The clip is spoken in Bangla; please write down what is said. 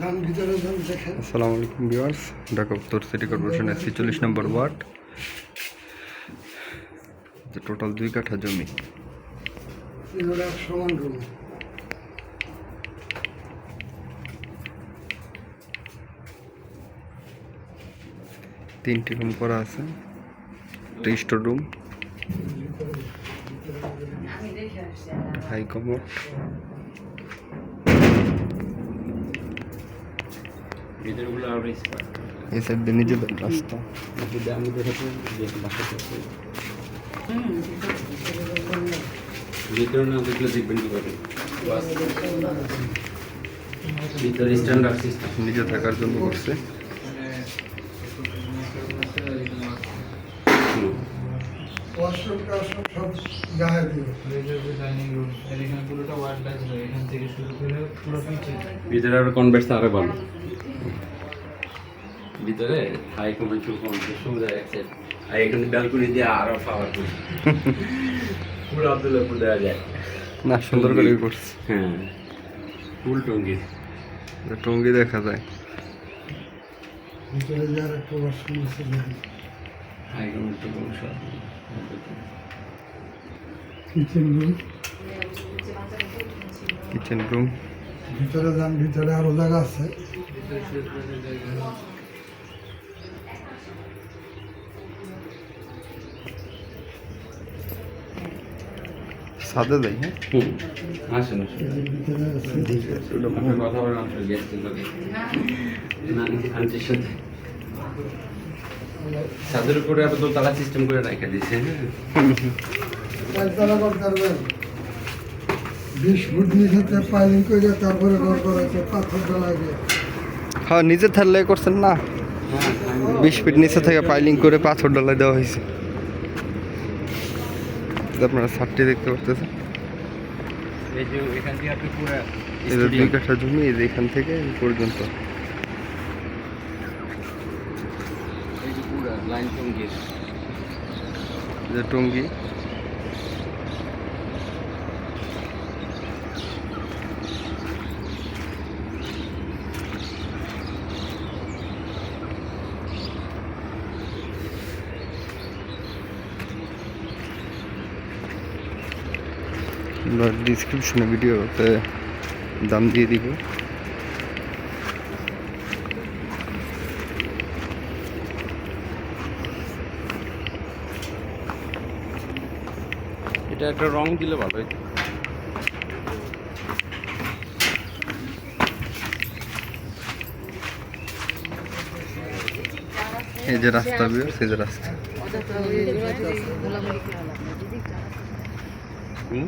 আসসালামু আলাইকুম ভিউয়ার্স ঢাকা উত্তর সিটি কর্পোরেশন এসি চল্লিশ নম্বর ওয়ার্ড। টোটাল দুই কাঠা জমি। সমান তিনটি রুম করা আছে একটা স্টোর রুম হাই কমোড। ভিতরগুলো এই সাইড দিয়ে নিজেদের রাস্তা যদি আমি দেখাতে যে বাসা করতে ভিতরে না দেখলে দেখবেন কীভাবে। ভিতরে স্ট্যান্ডার্ড সিস্টেম নিজে থাকার জন্য করছে। ওয়াশরুম টাশরুম সব দেখা দিবে ডাইনিং রুম এখানে পুরোটা ওয়ার্ড আসবে এখান থেকে শুরু করে পুরো ভিতরে আরও কনভার্স আরও ভালো ভিতরে হাই কমেন্ট কমেন্ট সুবিধা আছে আর এখানে ব্যালকনি দিয়ে আরও পাওয়ারফুল পুরো আব্দুল্লাহপুর দেওয়া যায়। না সুন্দর করে করছে। হ্যাঁ। ফুল টঙ্গি। টঙ্গি দেখা যায়। ভিতরে যার একটা ওয়াশরুম আছে দেখেন high commode to kitchen room kitchen room ভিতরে যান ভিতরে আরও জায়গা আছে। সাদে যাই হ্যাঁ? আসেন কথা বলেন ছাদের উপরে আবার দোতলা সিস্টেম করে রেখে দিয়েছে বিশ ফুট নিচেতে পাইলিং করে তারপরে ঘর পাথর হ্যাঁ নিজে থাকলে করছেন না? বিশ ফিট নিচে থেকে পাইলিং করে পাথর ডালাই দেওয়া হয়েছে। আপনারা ছাদটি দেখতে পাচ্ছেন এই যে এখান থেকে আপনি পুরো দুই কাঠা জমি এই যে এখান থেকে এই পর্যন্ত। এই যে পুরো লাইন টঙ্গি। যে টঙ্গি। ডিসক্রিপশনে ভিডিওতে দাম দিয়ে দিব। এটা একটা রং দিলে ভালো হতো এই যে রাস্তা বিয়ে সেই যে রাস্তা। হুম